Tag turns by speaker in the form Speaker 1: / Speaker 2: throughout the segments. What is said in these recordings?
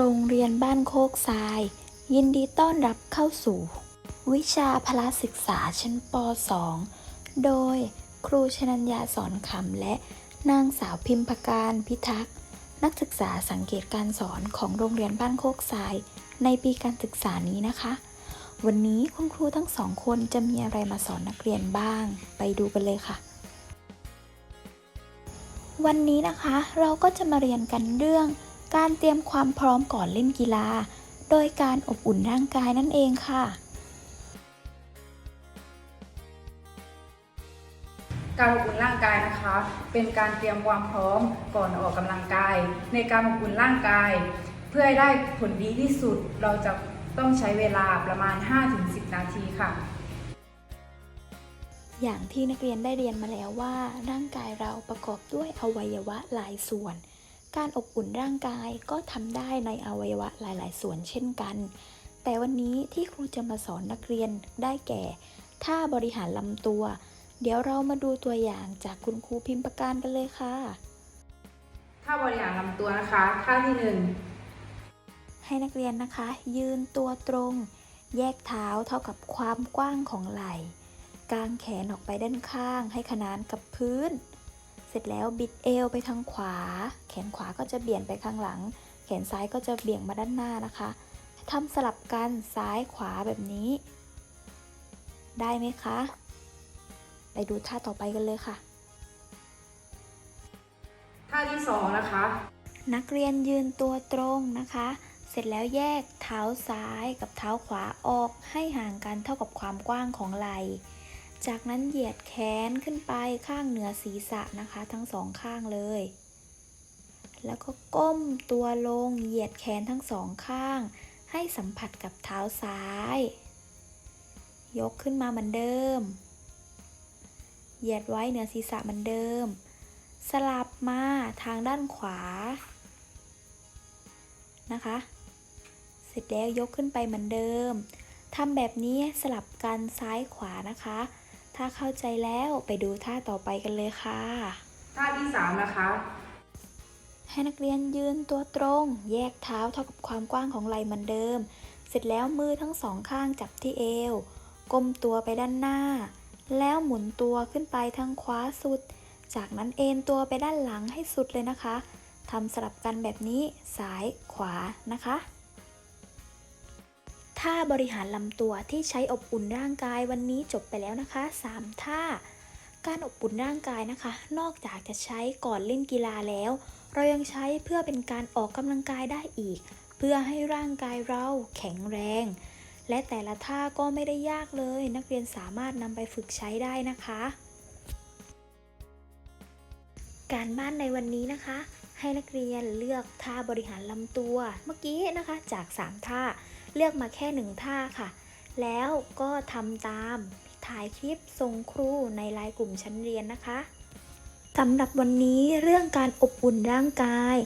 Speaker 1: โรงเรียนบ้านโคกทราย ยินดีต้อนรับเข้าสู่ วิชาพละศึกษาชั้นป .2 โดยครูชนัญญาสอนคำและนางสาวพิมพการพิทักษ์ นักศึกษาสังเกตการสอนของโรงเรียนบ้านโคกทราย ในปีการศึกษานี้นะคะ วันนี้คุณครูทั้งสองคนจะมีอะไรมาสอนนักเรียนบ้าง ไปดูกันเลยค่ะ วันนี้นะคะเราก็จะมาเรียนกันเรื่อง การเตรียมความพร้อมก่อนเล่นกีฬา โดยการอบอุ่นร่างกายนั่นเองค่ะ
Speaker 2: การอบอุ่นร่างกายนะคะ เป็นการเตรียมความพร้อมก่อนออกกำลังกาย ในการอบอุ่นร่างกาย เพื่อให้ได้ผลดีที่สุดเราจะต้องใช้เวลาประมาณ 5-10 นาทีค่ะ
Speaker 1: อย่างที่นักเรียนได้เรียนมาแล้วว่า ร่างกายเราประกอบด้วยอวัยวะหลายส่วน การอบอุ่นร่างกายก็ทำได้ในอวัยวะหลาย ๆ ส่วนเช่นกัน แต่วันนี้ที่ครูจะมาสอนนักเรียนได้แก่ท่าบริหารลำตัว เดี๋ยวเรามาดูตัวอย่างจากคุณครูพิมพ์ประการกันเลยค่ะ
Speaker 2: ถ้าบริหารลำตัวนะคะท่าที่หนึ่ง
Speaker 1: ให้นักเรียนนะคะ ยืนตัวตรง แยกเท้าเท่ากับความกว้างของไหล่กางแขนออกไปด้านข้างให้ขนานกับพื้นเส ร็จแล้วบิดเอวไปทางขวา แขนขวาก็จะเบี่ยงไปข้างหลัง แขนซ้ายก็จะเบี่ยงมาด้านหน้านะคะทำสลับกันซ้ายขวาแบบนี้ ได้ไหมคะ ไปดูท่าต่อไปกันเลยค่ะ
Speaker 2: ท่าที่สองนะคะ
Speaker 1: นักเรียนยืนตัวตรงนะคะ เสร็จแล้วแยกเท้าซ้ายกับเท้าขวาออกให้ห่างกันเท่ากับความกว้างของไหล่ จากนั้นเหยียดแขนขึ้นไปข้างเหนือศีรษะนะคะ ทั้งสองข้างเลย แล้วก็ก้มตัวลงเหยียดแขนทั้งสองข้าง ให้สัมผัสกับเท้าซ้าย ยกขึ้นมาเหมือนเดิม เหยียดไว้เหนือศีรษะเหมือนเดิม สลับมาทางด้านขวา นะคะ เสร็จแล้วยกขึ้นไปเหมือนเดิมทำแบบนี้สลับกันซ้ายขวานะคะ ถ้าเข้าใจแล้วไปดูท่าต่อไปกันเลยค่ะ
Speaker 2: ท่าที่สามนะคะ
Speaker 1: ให้นักเรียนยืนตัวตรง แยกเท้าเท่ากับความกว้างของไหล่เหมือนเดิม เสร็จแล้วมือทั้งสองข้างจับที่เอว ก้มตัวไปด้านหน้า แล้วหมุนตัวขึ้นไปทางขวาสุด จากนั้นเอนตัวไปด้านหลังให้สุดเลยนะคะทำสลับกันแบบนี้ซ้ายขวานะคะ ท่าบริหารลำตัวที่ใช้อบอุ่นร่างกายวันนี้จบไปแล้วนะคะ 3 ท่า การอบอุ่นร่างกายนะคะ นอกจากจะใช้ก่อนเล่นกีฬาแล้ว เรายังใช้เพื่อเป็นการออกกำลังกายได้อีก เพื่อให้ร่างกายเราแข็งแรง และแต่ละท่าก็ไม่ได้ยากเลย นักเรียนสามารถนำไปฝึกใช้ได้นะคะ การบ้านในวันนี้นะคะ ให้นักเรียนเลือกท่าบริหารลำตัว เมื่อกี้นะคะจาก 3 ท่า เลือกมาแค่หนึ่งท่าค่ะ แล้วก็ทำตามถ่ายคลิปส่งครูในไลน์กลุ่มชั้นเรียนนะคะสำหรับวันนี้เรื่องการอบอุ่นร่างกาย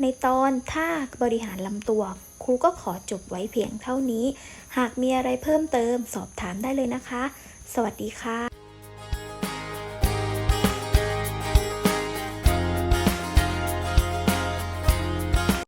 Speaker 1: ในตอนท่าบริหารลำตัว ครูก็ขอจบไว้เพียงเท่านี้ หากมีอะไรเพิ่มเติมสอบถามได้เลยนะคะ สวัสดีค่ะ